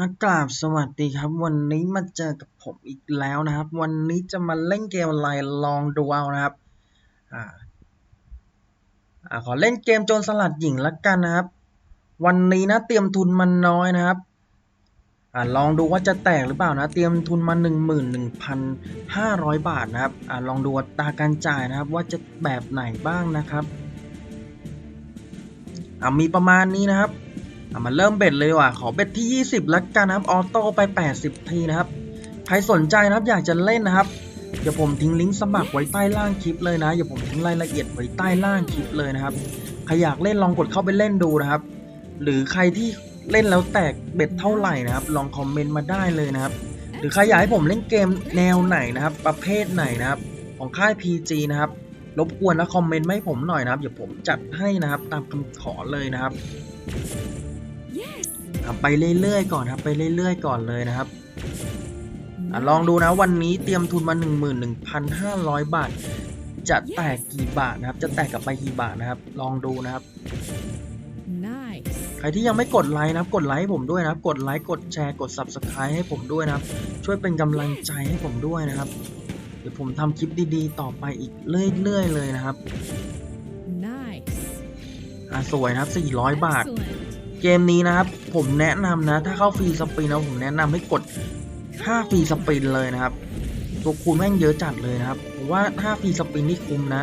อากราบสวัสดีครับ วันนี้มาเจอกับผมอีกแล้วนะครับ วันนี้จะมาเล่นเกมอะไรลองดูเอานะครับอ่าอ่าขอเล่นเกมโจรสลัดหญิงละกันนะครับ วันนี้นะเตรียมทุนมันน้อยนะครับอ่าลองดูว่าจะแตกหรือเปล่านะ เตรียมทุนมาหนึ่งหมื่นหนึ่งพันห้าร้อยบาทนะครับอ่าลองดูตาการจ่ายนะครับ ว่าจะแบบไหนบ้างนะครับอ่ามีประมาณนี้นะครับ มาเริ่มเบ็ดเลยว่ะขอเบ็ดที่ 20ล้วกันนะครับ ออโต้ไป 80 ทีนะครับ ใครสนใจนะครับอยากจะเล่นนะครับ เดี๋ยวผมทิ้งลิงก์สมัครไว้ใต้ล่างคลิปเลยนะ เดี๋ยวผมทิ้งรายละเอียดไว้ใต้ล่างคลิปเลยนะครับใครอยากเล่นลองกดเข้าไปเล่นดูนะครับ หรือใครที่เล่นแล้วแตกเบ็ดเท่าไหร่นะครับ ลองคอมเมนต์มาได้เลยนะครับ หรือใครอยากให้ผมเล่นเกมแนวไหนนะครับ ประเภทไหนนะครับ ของค่าย PG นะครับรบกวนนะคอมเมนต์มาให้ผมหน่อยนะครับเดี๋ยวผมจัดให้นะครับตามคำขอเลยนะครับ อะไปเรื่อยๆก่อนครับไปเรื่อยๆก่อนเลยนะครับอะลองดูนะวันนี้เตรียมทุนมา 11,500 บาท จะแตกกี่บาทนะครับ จะแตกกลับไปกี่บาทนะครับ ลองดูนะครับ Nice. ใครที่ยังไม่กดไลค์นะครับ กดไลค์ให้ผมด้วยนะครับ กดไลค์กดแชร์กด Subscribe ให้ผมด้วยนะครับ ช่วยเป็นกำลังใจให้ผมด้วยนะครับ เดี๋ยวผมทำคลิปดีๆ ต่อไปอีกเรื่อยๆเลยนะครับ Nice. อะสวยนะครับ 400 บาท Excellent. เกมนี้นะครับ ผมแนะนำนะ ถ้าเข้าฟรีสปินนะผมแนะนำให้กด 5 ฟรีสปินเลยนะครับ ตัวคูณแม่งเยอะจัดเลยนะครับผมว่า 5 ฟรีสปินนี่คุ้มนะ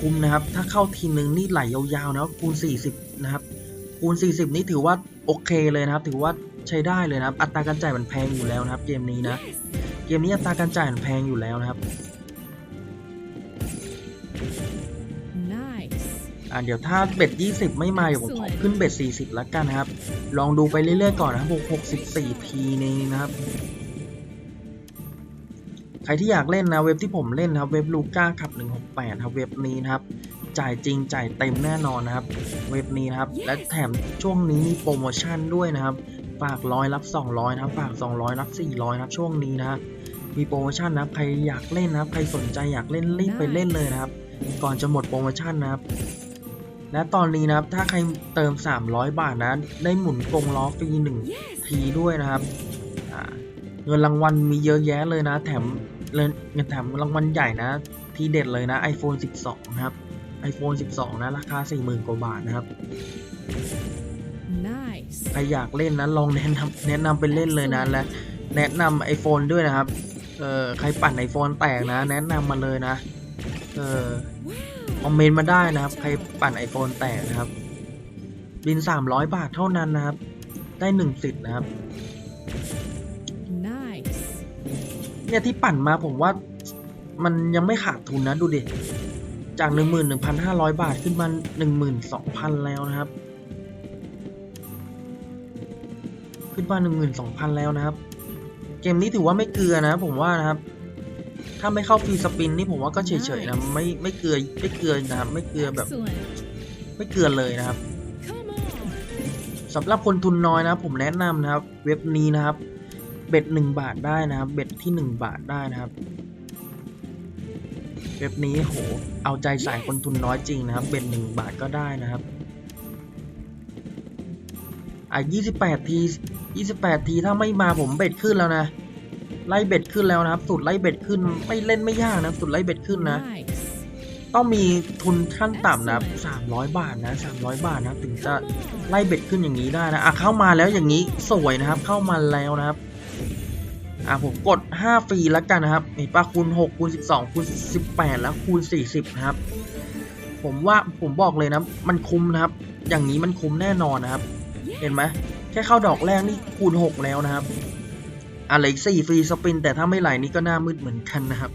คุ้มนะครับ ถ้าเข้าทีนึงนี่ไหลยาวๆนะคูณ 40 นะครับ คูณ 40 นี่ถือว่าโอเคเลยนะครับ ถือว่าใช้ได้เลยนะครับ อัตราการจ่ายมันแพงอยู่แล้วนะครับ เกมนี้นะ Yes. เกมนี้อัตราการจ่ายมันแพงอยู่แล้วนะครับ Nice. อ่าเดี๋ยวถ้าเบ็ด20 ไม่มาเดี๋ยวผมขอ ขึ้นเบ็ด 40 แล้วกันนะครับ ลองดูไปเรื่อยๆก่อนนะครับ64ทีนี้นะครับ ใครที่อยากเล่นนะเว็บที่ผมเล่นนะครับเว็บลูก้าขับ 168 ครับเว็บนี้นะครับ จ่ายจริงจ่ายเต็มแน่นอนนะครับ เว็บนี้นะครับ และแถมช่วงนี้มีโปรโมชั่นด้วยนะครับ ฝากร้อยรับ 200 นะครับ ฝาก 200 รับ 400 นะครับ ช่วงนี้นะมีโปรโมชั่นนะครับ ใครอยากเล่นนะครับ ใครสนใจอยากเล่นรีบไปเล่นเลยนะครับ ก่อนจะหมดโปรโมชั่นนะครับ และตอนนี้นะครับถ้าใครเติม 300 บาทนะ ได้หมุนกรงล้อฟรี1ทีด้วยนะครับอ่าเงินรางวัลมีเยอะแยะเลยนะ แถมเงินเงินแถมรางวัลใหญ่นะ ทีเด็ดเลยนะ iPhone 12 นะครับ iPhone 12 นะ ราคา 40,000 กว่าบาทนะครับ Nice. ใครอยากเล่นนะ ลองแนะนำแนะนำไปเล่นเลยนะ และแนะนำ iPhone ด้วยนะครับ เออใครปั่น iPhone แตกนะ แนะนำมาเลยนะ เออ คอมเมนต์มาได้นะครับ ใครปั่น iPhone แตกนะครับ บิน 300 บาทเท่านั้นนะครับ ได้หนึ่งสิทธิ์นะครับ Nice. เนี่ยที่ปั่นมาผมว่ามันยังไม่ขาดทุนนะดูดิ จาก 11,500 บาทขึ้นมา 12,000 แล้วนะครับ ขึ้นมา 12,000 แล้วนะครับ เกมนี้ถือว่าไม่เกลือนะผมว่านะครับ ถ้าไม่เข้าฟรีสปินนี่ผมว่าก็เฉยๆนะไม่ไม่เกลือไม่เกลือนะครับไม่เกลือแบบ Excellent. ไม่เกลือเลยนะครับ Come on. สำหรับคนทุนน้อยนะครับผมแนะนำนะครับ เว็บนี้นะครับ เบ็ดหนึ่งบาทได้นะครับ เบ็ดที่หนึ่งบาทได้นะครับ เว็บนี้โหเอาใจใส่คนทุนน้อยจริงนะครับ เบ็ดหนึ่งบาทก็ได้นะครับอะยี่สิบแปดทียี่สิบแปดที ถ้าไม่มาผมเบ็ดขึ้นแล้วนะ ไล่เบ็ดขึ้นแล้วนะครับสุดไล่เบ็ดขึ้นไม่เล่นไม่ยากนะสุดไล่เบ็ดขึ้นนะ ต้องมีทุนขั้นต่ำนะครับสามร้อยบาทนะสามร้อยบาทนะถึงจะไล่เบ็ดขึ้นอย่างนี้ได้นะอะเข้ามาแล้วอย่างนี้สวยนะครับ เข้ามาแล้วนะครับอะผมกด 5 ฟรีแล้วกันนะครับเห็นปะคูณ6คูณ12คูณ18 แล้วคูณ 40 นะครับ ผมว่าผมบอกเลยนะ มันคุ้มนะครับ อย่างนี้มันคุ้มแน่นอนนะครับ เห็นไหมแค่เข้าดอกแรกนี่คูณ 6 แล้วนะครับ อะไรอีก4ฟรีสปิน แต่ถ้าไม่ไหลนี่ก็หน้ามืดเหมือนกันนะครับ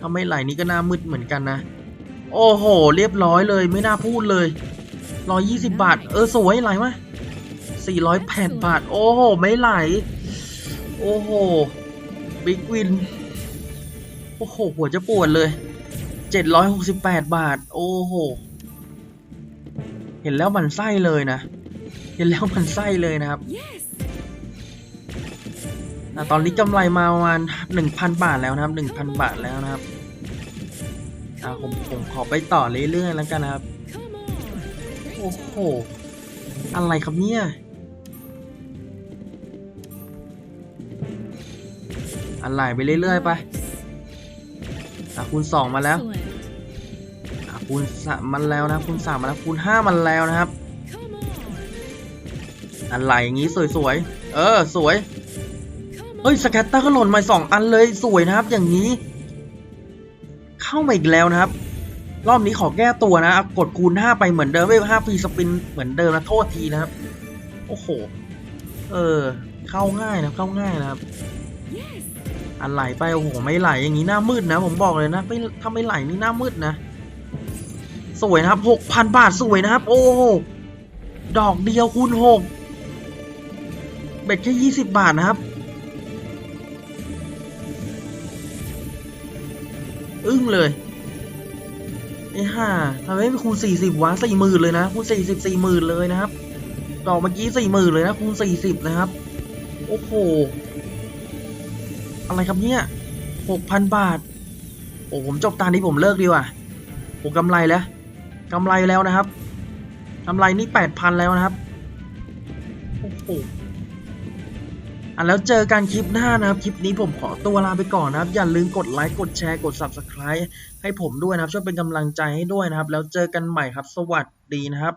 ถ้าไม่ไหลนี่ก็หน้ามืดเหมือนกันนะ โอ้โห เรียบร้อยเลย ไม่น่าพูดเลยร้อยยี่สิบาท เออ สวยไหลไหมสี่ร้อยแปดบาท โอ้โห ไม่ไหล โอ้โห บิ๊กวิน โอ้โห หัวจะปวดเลยเจ็ดร้อยหกสิบแปดบาท โอ้โห เห็นแล้วมันไส้เลยนะ เห็นแล้วมันไส้เลยนะครับ Yes. อะตอนนี้กำไรมาประมาณหนึ่งพันบาทแล้วนะครับหนึ่งพันบาทแล้วนะครับอ่าผมผมขอไปต่อเรื่อยๆแล้วกันนะครับ โอ้โห อะไรครับเนี่ยอันไหลไปเรื่อยๆไปอะคูณสองมาแล้วอะคูณสามมันแล้วนะคูณสามมาแล้วคูณห้ามันแล้วนะครับ อันไหลอย่างนี้สวยๆ เออสวย เฮ้ยสแกตเตอร์ก็หล่นมาสองอันเลยสวยนะครับ อย่างนี้ เข้ามาอีกแล้วนะครับ รอบนี้ขอแก้ตัวนะกดคูณห้าไปเหมือนเดิมเว้ยห้าฟรีสปินเหมือนเดิมนะโทษทีนะครับ โอ้โห เออ เข้าง่ายนะเข้าง่ายนะครับ อันไหลไปโอ้โหไม่ไหลอย่างนี้หน้ามืดนะ ผมบอกเลยนะไม่ถ้าไม่ไหลนี่หน้ามืดนะ สวยนะครับหกพันบาทสวยนะครับ โอ้โหดอกเดียวคูณหกเบ็ดแค่ยี่สิบบาทนะครับ อึ้งเลยไอ้ห่าทำไมไม่คูณสี่สิบวะสี่หมื่นเลยนะคูณสี่สิบสี่หมื่นเลยนะครับ ดอกเมื่อกี้สี่หมื่นเลยนะคูณสี่สิบนะครับ โอ้โห อะไรครับเนี่ยหกพันบาท โอ้ผมจบตานี้ผมเลิกดีกว่าผมกำไรแล้วกำไรแล้วนะครับกำไรนี่แปดพันแล้วนะครับ โอ้โห อะแล้วเจอกันคลิปหน้านะครับ คลิปนี้ผมขอตัวลาไปก่อนนะครับ อย่าลืมกดไลค์ กดแชร์ กด Subscribe ให้ผมด้วยนะครับ ช่วยเป็นกำลังใจให้ด้วยนะครับ แล้วเจอกันใหม่ครับ สวัสดีนะครับ